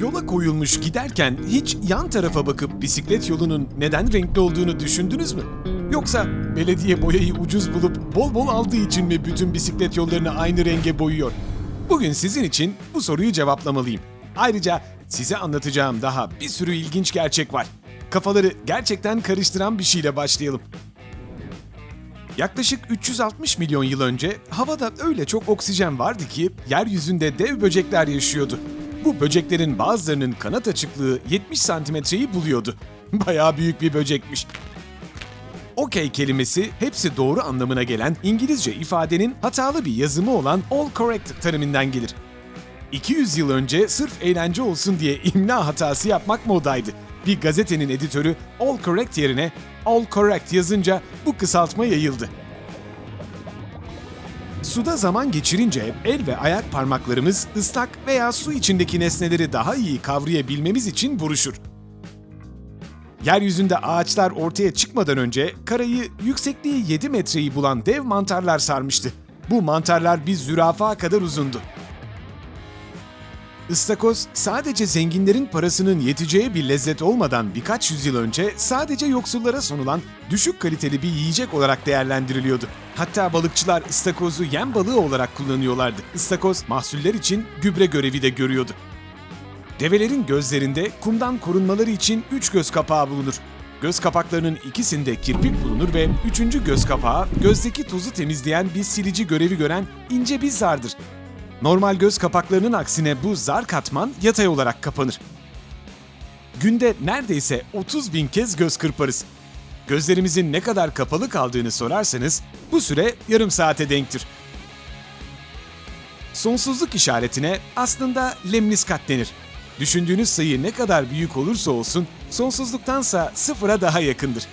Yola koyulmuş giderken hiç yan tarafa bakıp bisiklet yolunun neden renkli olduğunu düşündünüz mü? Yoksa belediye boyayı ucuz bulup bol bol aldığı için mi bütün bisiklet yollarını aynı renge boyuyor? Bugün sizin için bu soruyu cevaplamalıyım. Ayrıca size anlatacağım daha bir sürü ilginç gerçek var. Kafaları gerçekten karıştıran bir şeyle başlayalım. Yaklaşık 360 milyon yıl önce havada öyle çok oksijen vardı ki yeryüzünde dev böcekler yaşıyordu. Bu böceklerin bazılarının kanat açıklığı 70 santimetreyi buluyordu. Bayağı büyük bir böcekmiş. Okey kelimesi hepsi doğru anlamına gelen İngilizce ifadenin hatalı bir yazımı olan all correct teriminden gelir. 200 yıl önce sırf eğlence olsun diye imla hatası yapmak modaydı. Bir gazetenin editörü all correct yerine all correct yazınca bu kısaltma yayıldı. Suda zaman geçirince el ve ayak parmaklarımız ıslak veya su içindeki nesneleri daha iyi kavrayabilmemiz için buruşur. Yeryüzünde ağaçlar ortaya çıkmadan önce karayı yüksekliği 7 metreyi bulan dev mantarlar sarmıştı. Bu mantarlar bir zürafa kadar uzundu. Istakoz sadece zenginlerin parasının yeteceği bir lezzet olmadan birkaç yüzyıl önce sadece yoksullara sunulan düşük kaliteli bir yiyecek olarak değerlendiriliyordu. Hatta balıkçılar ıstakozu yem balığı olarak kullanıyorlardı. Istakoz mahsuller için gübre görevi de görüyordu. Develerin gözlerinde kumdan korunmaları için üç göz kapağı bulunur. Göz kapaklarının ikisinde kirpik bulunur ve üçüncü göz kapağı gözdeki tozu temizleyen bir silici görevi gören ince bir zardır. Normal göz kapaklarının aksine bu zar katman yatay olarak kapanır. Günde neredeyse 30 bin kez göz kırparız. Gözlerimizin ne kadar kapalı kaldığını sorarsanız bu süre yarım saate denktir. Sonsuzluk işaretine aslında lemniskat denir. Düşündüğünüz sayı ne kadar büyük olursa olsun sonsuzluktansa sıfıra daha yakındır.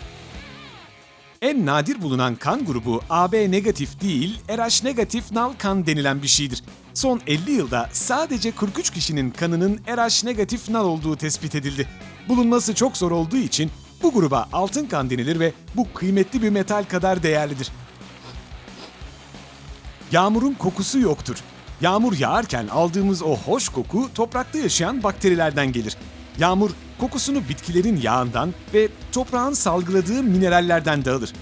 En nadir bulunan kan grubu AB negatif değil, RH negatif nal kan denilen bir şeydir. Son 50 yılda sadece 43 kişinin kanının RH negatif nal olduğu tespit edildi. Bulunması çok zor olduğu için bu gruba altın kan denilir ve bu kıymetli bir metal kadar değerlidir. Yağmurun kokusu yoktur. Yağmur yağarken aldığımız o hoş koku toprakta yaşayan bakterilerden gelir. Yağmur kokusunu bitkilerin yağından ve toprağın salgıladığı minerallerden dağılır.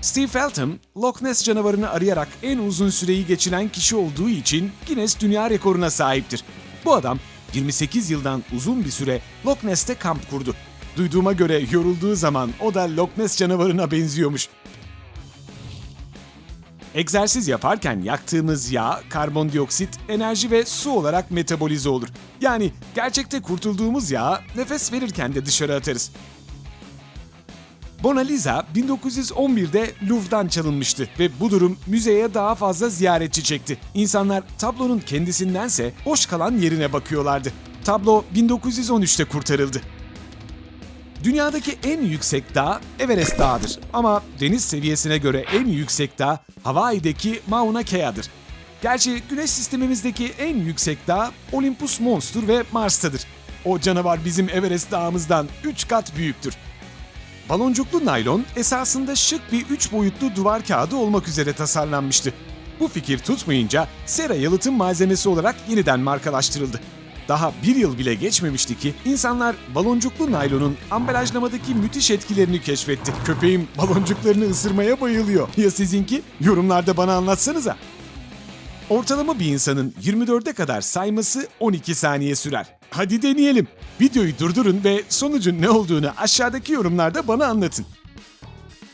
Steve Feltham, Loch Ness canavarını arayarak en uzun süreyi geçiren kişi olduğu için Guinness Dünya Rekoru'na sahiptir. Bu adam 28 yıldan uzun bir süre Loch Ness'te kamp kurdu. Duyduğuma göre yorulduğu zaman o da Loch Ness canavarına benziyormuş. Egzersiz yaparken yaktığımız yağ, karbondioksit, enerji ve su olarak metabolize olur. Yani gerçekte kurtulduğumuz yağı nefes verirken de dışarı atarız. Mona Lisa 1911'de Louvre'dan çalınmıştı ve bu durum müzeye daha fazla ziyaretçi çekti. İnsanlar tablonun kendisindense boş kalan yerine bakıyorlardı. Tablo 1913'te kurtarıldı. Dünyadaki en yüksek dağ Everest Dağı'dır. Ama deniz seviyesine göre en yüksek dağ Hawaii'deki Mauna Kea'dır. Gerçi güneş sistemimizdeki en yüksek dağ Olympus Mons'tur ve Mars'tadır. O canavar bizim Everest Dağımızdan 3 kat büyüktür. Baloncuklu naylon esasında şık bir 3 boyutlu duvar kağıdı olmak üzere tasarlanmıştı. Bu fikir tutmayınca sera yalıtım malzemesi olarak yeniden markalaştırıldı. Daha bir yıl bile geçmemişti ki insanlar baloncuklu naylonun ambalajlamadaki müthiş etkilerini keşfetti. Köpeğim baloncuklarını ısırmaya bayılıyor. Ya sizinki? Yorumlarda bana anlatsanıza. Ortalama bir insanın 24'e kadar sayması 12 saniye sürer. Hadi deneyelim. Videoyu durdurun ve sonucun ne olduğunu aşağıdaki yorumlarda bana anlatın.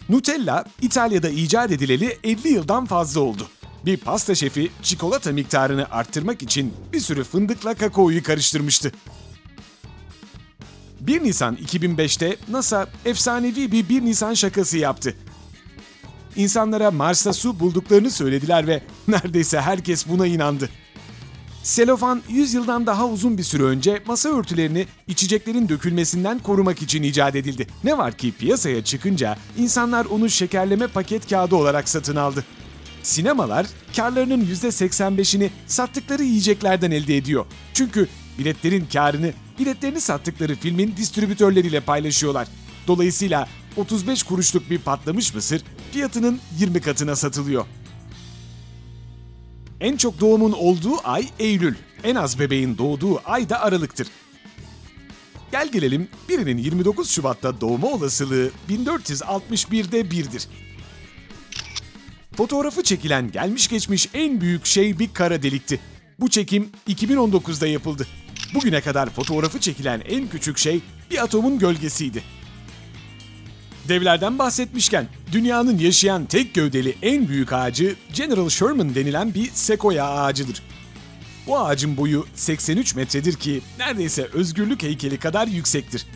Nutella, İtalya'da icat edileli 50 yıldan fazla oldu. Bir pasta şefi çikolata miktarını arttırmak için bir sürü fındıkla kakaoyu karıştırmıştı. 1 Nisan 2005'te NASA efsanevi bir 1 Nisan şakası yaptı. İnsanlara Mars'ta su bulduklarını söylediler ve neredeyse herkes buna inandı. Selofan 100 yıldan daha uzun bir süre önce masa örtülerini içeceklerin dökülmesinden korumak için icat edildi. Ne var ki piyasaya çıkınca insanlar onu şekerleme paket kağıdı olarak satın aldı. Sinemalar karlarının %85'ini sattıkları yiyeceklerden elde ediyor. Çünkü biletlerin karını biletlerini sattıkları filmin distribütörleriyle paylaşıyorlar. Dolayısıyla 35 kuruşluk bir patlamış mısır fiyatının 20 katına satılıyor. En çok doğumun olduğu ay Eylül. En az bebeğin doğduğu ay da Aralık'tır. Gel gelelim birinin 29 Şubat'ta doğma olasılığı 1461'de 1'dir. Fotoğrafı çekilen gelmiş geçmiş en büyük şey bir kara delikti. Bu çekim 2019'da yapıldı. Bugüne kadar fotoğrafı çekilen en küçük şey bir atomun gölgesiydi. Devlerden bahsetmişken, dünyanın yaşayan tek gövdeli en büyük ağacı General Sherman denilen bir sekoya ağacıdır. Bu ağacın boyu 83 metredir ki neredeyse özgürlük heykeli kadar yüksektir.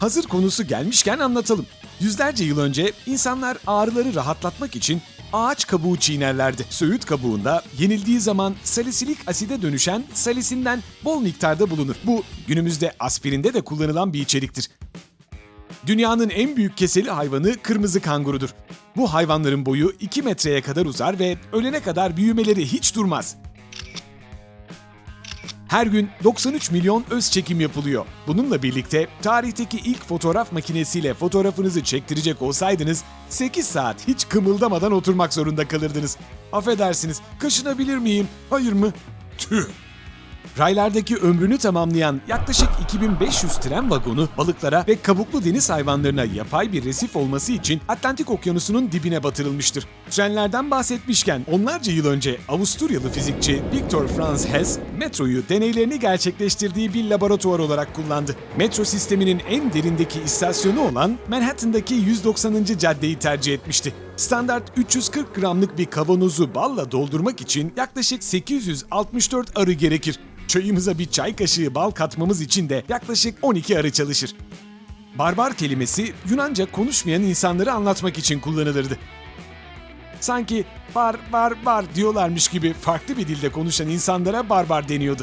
Hazır konusu gelmişken anlatalım. Yüzlerce yıl önce insanlar ağrıları rahatlatmak için ağaç kabuğu çiğnerlerdi. Söğüt kabuğunda yenildiği zaman salisilik aside dönüşen salisinden bol miktarda bulunur. Bu günümüzde aspirinde de kullanılan bir içeriktir. Dünyanın en büyük keseli hayvanı kırmızı kangurudur. Bu hayvanların boyu 2 metreye kadar uzar ve ölene kadar büyümeleri hiç durmaz. Her gün 93 milyon öz çekim yapılıyor. Bununla birlikte tarihteki ilk fotoğraf makinesiyle fotoğrafınızı çektirecek olsaydınız 8 saat hiç kımıldamadan oturmak zorunda kalırdınız. Affedersiniz, kaşınabilir miyim? Hayır mı? Tüh! Raylardaki ömrünü tamamlayan yaklaşık 2500 tren vagonu balıklara ve kabuklu deniz hayvanlarına yapay bir resif olması için Atlantik Okyanusu'nun dibine batırılmıştır. Trenlerden bahsetmişken onlarca yıl önce Avusturyalı fizikçi Viktor Franz Hess metroyu deneylerini gerçekleştirdiği bir laboratuvar olarak kullandı. Metro sisteminin en derindeki istasyonu olan Manhattan'daki 190. caddeyi tercih etmişti. Standart 340 gramlık bir kavanozu balla doldurmak için yaklaşık 864 arı gerekir. Çayımıza bir çay kaşığı bal katmamız için de yaklaşık 12 arı çalışır. Barbar kelimesi Yunanca konuşmayan insanları anlatmak için kullanılırdı. Sanki bar bar bar diyorlarmış gibi farklı bir dilde konuşan insanlara barbar deniyordu.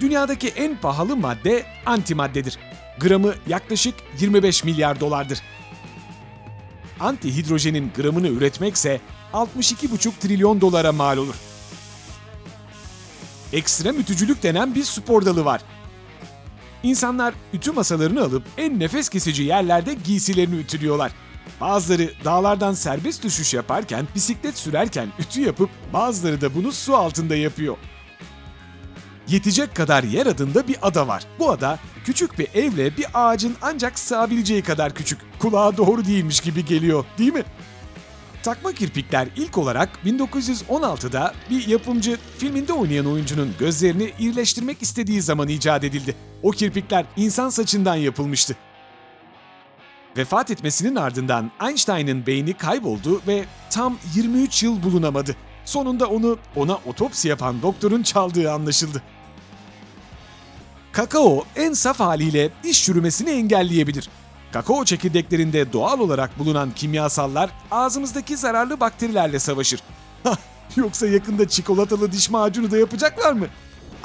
Dünyadaki en pahalı madde antimaddedir. Gramı yaklaşık 25 milyar dolardır. Antihidrojenin gramını üretmekse 62,5 trilyon dolara mal olur. Ekstrem ütücülük denen bir spor dalı var. İnsanlar ütü masalarını alıp en nefes kesici yerlerde giysilerini ütülüyorlar. Bazıları dağlardan serbest düşüş yaparken, bisiklet sürerken ütü yapıp bazıları da bunu su altında yapıyor. Yetecek kadar yer adında bir ada var. Bu ada küçük bir evle bir ağacın ancak sığabileceği kadar küçük. Kulağa doğru değilmiş gibi geliyor, değil mi? Takma kirpikler ilk olarak 1916'da bir yapımcı filminde oynayan oyuncunun gözlerini irileştirmek istediği zaman icat edildi. O kirpikler insan saçından yapılmıştı. Vefat etmesinin ardından Einstein'ın beyni kayboldu ve tam 23 yıl bulunamadı. Sonunda onu ona otopsi yapan doktorun çaldığı anlaşıldı. Kakao en saf haliyle diş çürümesini engelleyebilir. Kakao çekirdeklerinde doğal olarak bulunan kimyasallar ağzımızdaki zararlı bakterilerle savaşır. Yoksa yakında çikolatalı diş macunu da yapacaklar mı?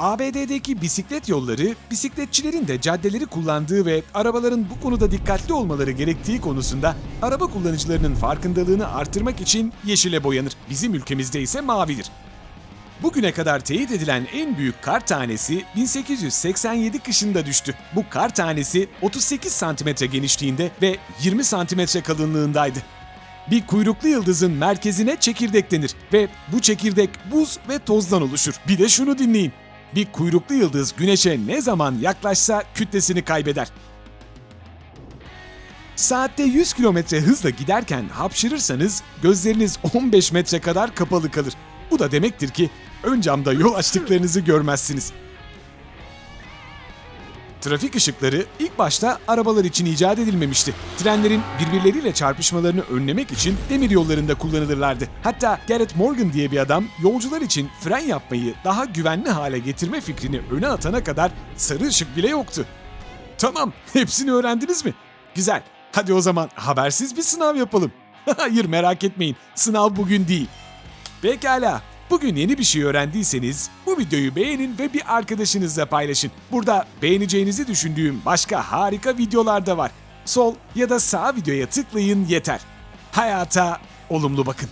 ABD'deki bisiklet yolları, bisikletçilerin de caddeleri kullandığı ve arabaların bu konuda dikkatli olmaları gerektiği konusunda araba kullanıcılarının farkındalığını artırmak için yeşile boyanır. Bizim ülkemizde ise mavidir. Bugüne kadar teyit edilen en büyük kar tanesi 1887 kışında düştü. Bu kar tanesi 38 santimetre genişliğinde ve 20 santimetre kalınlığındaydı. Bir kuyruklu yıldızın merkezine çekirdek denir ve bu çekirdek buz ve tozdan oluşur. Bir de şunu dinleyin. Bir kuyruklu yıldız güneşe ne zaman yaklaşsa kütlesini kaybeder. Saatte 100 kilometre hızla giderken hapşırırsanız gözleriniz 15 metre kadar kapalı kalır. Bu da demektir ki ön camda yol açtıklarınızı görmezsiniz. Trafik ışıkları ilk başta arabalar için icat edilmemişti. Trenlerin birbirleriyle çarpışmalarını önlemek için demir yollarında kullanılırlardı. Hatta Garrett Morgan diye bir adam yolcular için fren yapmayı daha güvenli hale getirme fikrini öne atana kadar sarı ışık bile yoktu. Tamam, hepsini öğrendiniz mi? Güzel. Hadi o zaman habersiz bir sınav yapalım. Hayır merak etmeyin, sınav bugün değil. Pekala. Bugün yeni bir şey öğrendiyseniz bu videoyu beğenin ve bir arkadaşınızla paylaşın. Burada beğeneceğinizi düşündüğüm başka harika videolar da var. Sol ya da sağ videoya tıklayın yeter. Hayata olumlu bakın.